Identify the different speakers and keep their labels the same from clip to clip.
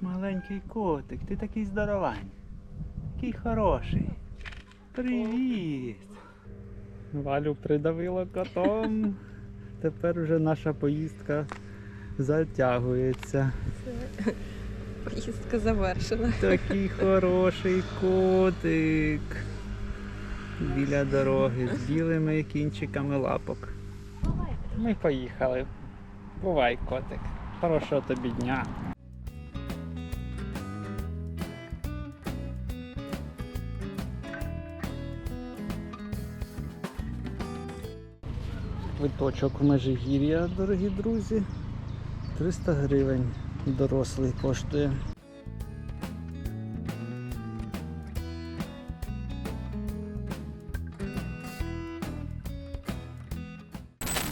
Speaker 1: Маленький котик, ти такий здоровань. Такий хороший. Привіт. Валю придавило котом. Тепер вже наша поїздка затягується.
Speaker 2: Поїздка завершена.
Speaker 1: Такий хороший котик. Біля дороги з білими кінчиками лапок. Ми поїхали. Бувай, котик. Хорошого тобі дня. Квиточок в Межигір'я, дорогі друзі. 300 гривень дорослий коштує.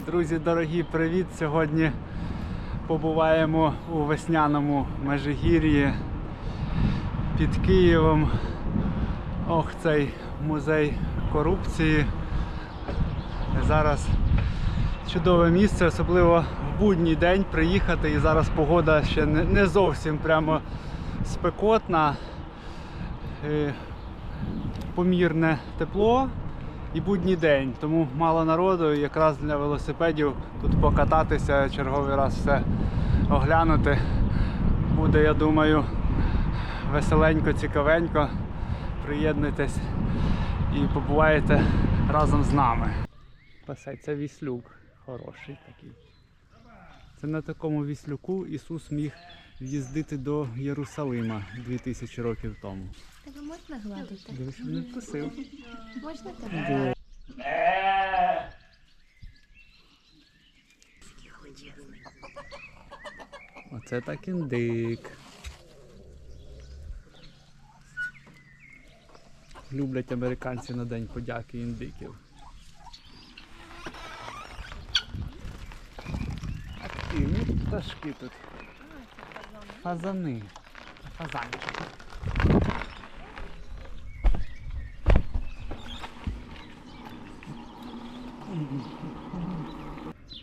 Speaker 1: Друзі, дорогі, привіт! Сьогодні побуваємо у весняному Межигір'ї під Києвом. Ох, цей музей корупції. Зараз чудове місце, особливо в будній день приїхати. І зараз погода ще не, зовсім прямо спекотна. Е, Помірне тепло і будній день, тому мало народу якраз для велосипедів тут покататися, черговий раз все оглянути. Буде, я думаю, веселенько, цікавенько. Приєднуйтесь і побуваєте разом з нами. Пасеться віслюк хороший такий. Це на такому віслюку Ісус міг в'їздити до Єрусалима 2000 років тому.
Speaker 2: Тебе можна гладити?
Speaker 1: Дивись, не вкусив.
Speaker 2: Можна тебе?
Speaker 1: Оце так індик. Люблять американці на День подяки індиків. Пташки тут. Фазани. Фазанчики.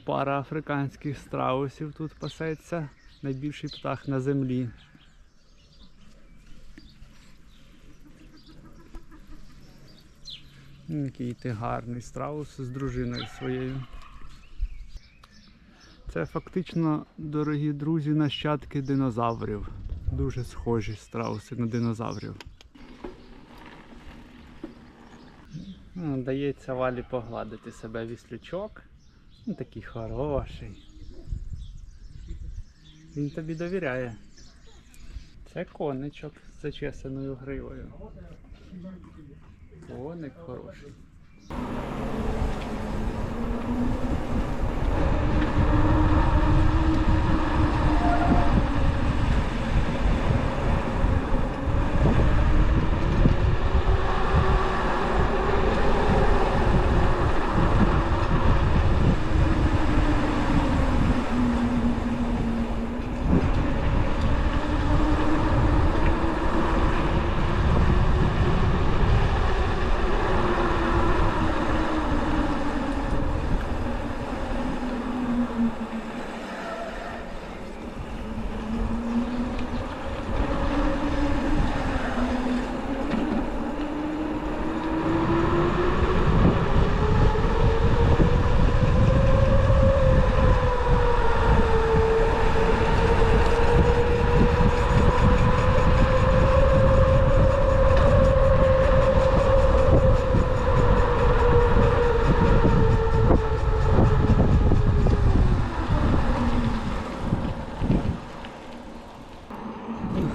Speaker 1: Пара африканських страусів тут пасеться. Найбільший птах на землі. Який ти гарний страус з дружиною своєю. Це фактично, дорогі друзі, нащадки динозаврів. Дуже схожі страуси на динозаврів. Ну, Дається валі погладити себе віслючок. Ну, такий хороший. Він тобі довіряє. Це коничок з зачесаною гривою. Коник хороший.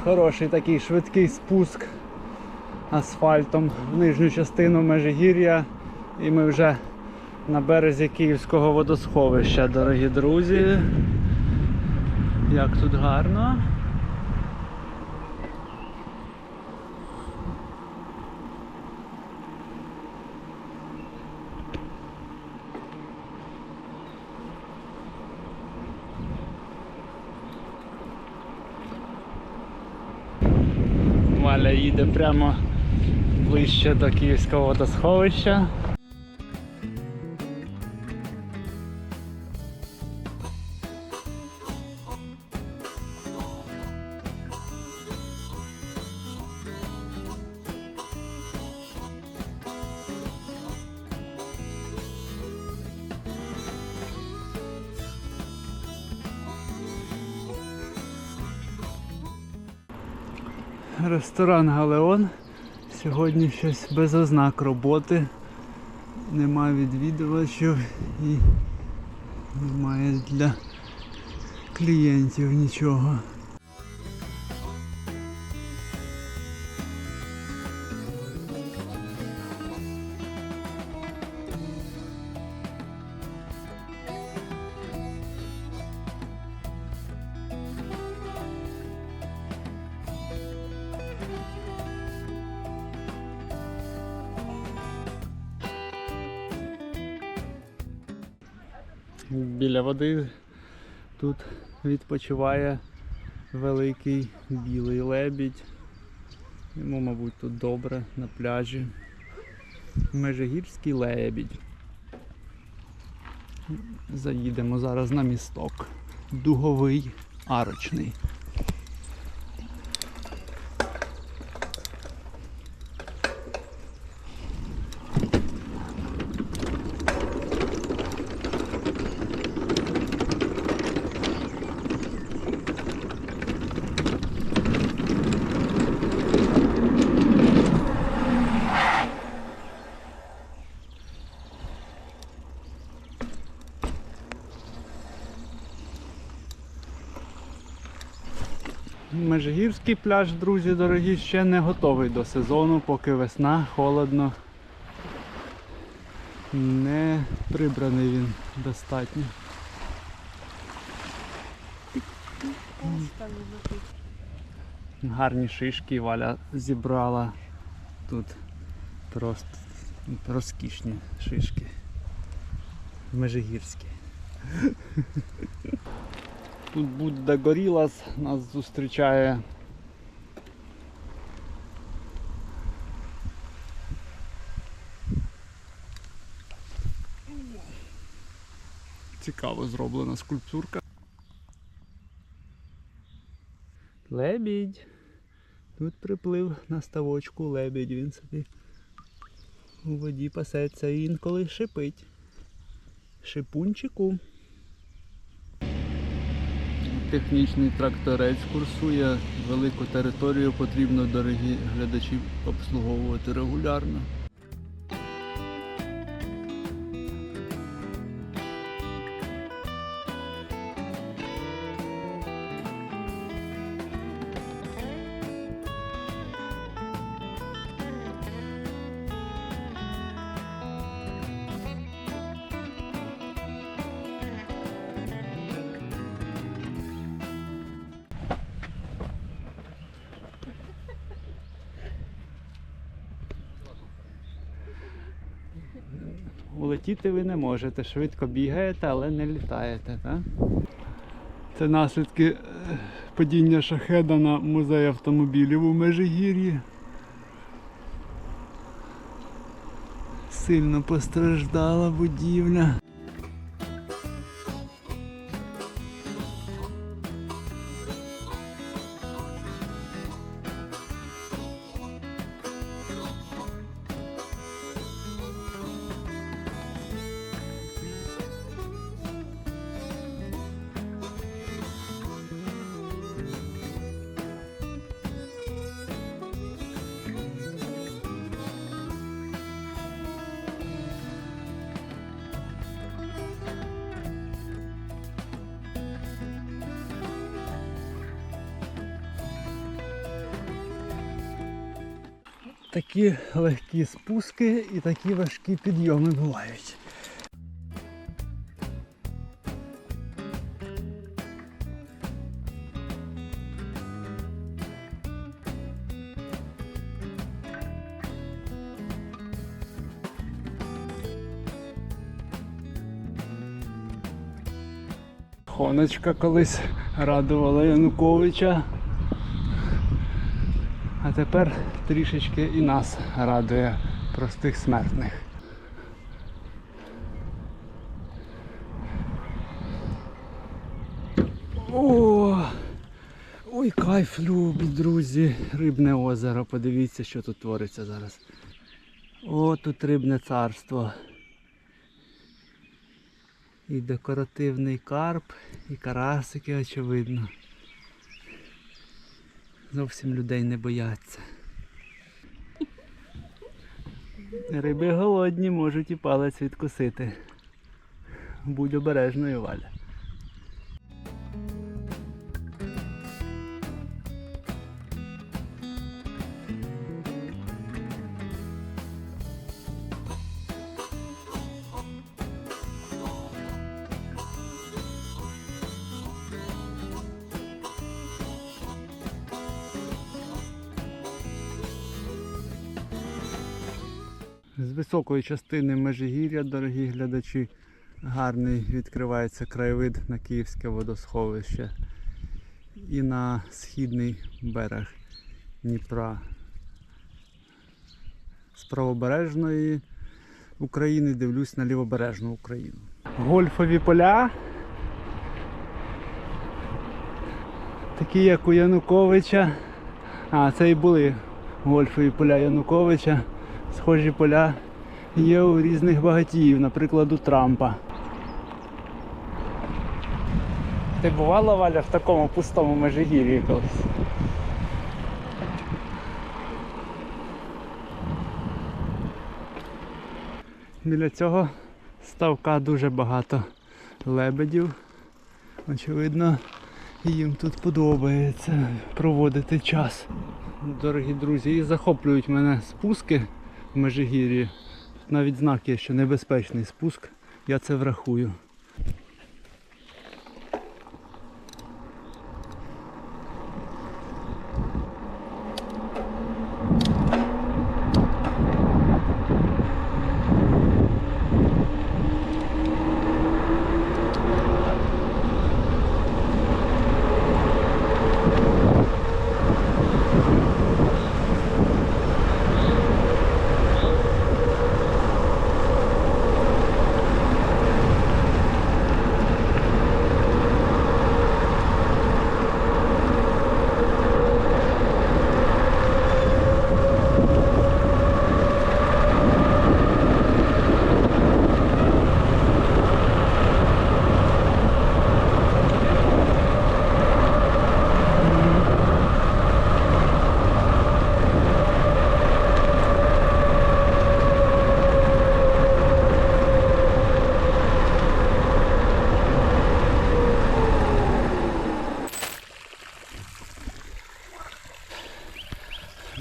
Speaker 1: Хороший такий швидкий спуск асфальтом в нижню частину Межигір'я. І ми вже на березі Київського водосховища, дорогі друзі. Як тут гарно. Валя їде прямо ближче до Київського водосховища. Ресторан Галеон. Сьогодні щось без ознак роботи. Нема відвідувачів і немає для клієнтів нічого. Біля води тут відпочиває великий білий лебідь. Йому, мабуть, тут добре на пляжі. Межигірський лебідь. Заїдемо зараз на місток. Дуговий арочний. Межигірський пляж, друзі дорогі, ще не готовий до сезону, поки весна, холодно. Не прибраний він достатньо. Гарні шишки Валя зібрала. Тут просто розкішні шишки. Межигірські. Тут Будда Горілас нас зустрічає. Цікаво зроблена скульптурка. Лебідь. Тут приплив на ставочку лебідь, він собі у воді пасеться і інколи шипить. Шипунчику. Технічний тракторець курсує велику територію, потрібно дорогі глядачі обслуговувати регулярно. Улетіти ви не можете, швидко бігаєте, але не літаєте, так? Це наслідки е, падіння шахеда на музей автомобілів у Межигір'ї. Сильно постраждала будівля. Такі легкі спуски і такі важкі підйоми бувають. Хоночка колись радувала Януковича. Тепер трішечки і нас радує простих смертних. О! Ой, кайф любі, друзі. Рибне озеро. Подивіться, що тут твориться зараз. О, тут рибне царство. І декоративний карп, і карасики, очевидно. Зовсім людей не бояться. Риби голодні можуть і палець відкусити. Будь обережною, Валя. З високої частини Межигір'я, дорогі глядачі, гарний відкривається краєвид на Київське водосховище і на східний берег Дніпра. З правобережної України дивлюсь на лівобережну Україну. Гольфові поля. Такі як у Януковича. А, це і були гольфові поля Януковича. Схожі поля є у різних багатіїв, наприклад, у Трампа. Ти бувала Валя в такому пустому межигір'ї колись? Біля цього ставка дуже багато лебедів. Очевидно, їм тут подобається проводити час. Дорогі друзі, і захоплюють мене спуски в Межигір'ї. Навіть знак є, що небезпечний спуск. Я це врахую.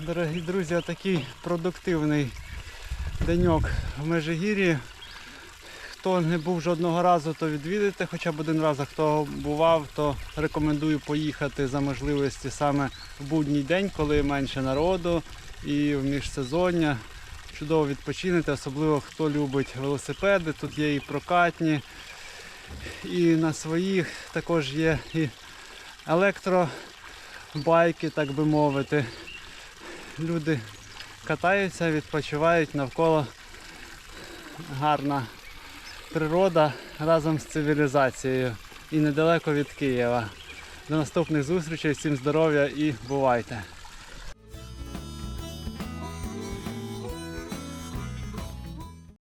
Speaker 1: Дорогі друзі, такий продуктивний деньок в Межигір'ї. Хто не був жодного разу, то відвідайте хоча б один раз, а хто бував, то рекомендую поїхати за можливості саме в будній день, коли менше народу і в міжсезоння. Чудово відпочинете, особливо хто любить велосипеди. Тут є і прокатні, і на своїх також є і електробайки, так би мовити люди катаються, відпочивають навколо гарна природа разом з цивілізацією і недалеко від Києва. До наступних зустрічей, всім здоров'я і бувайте!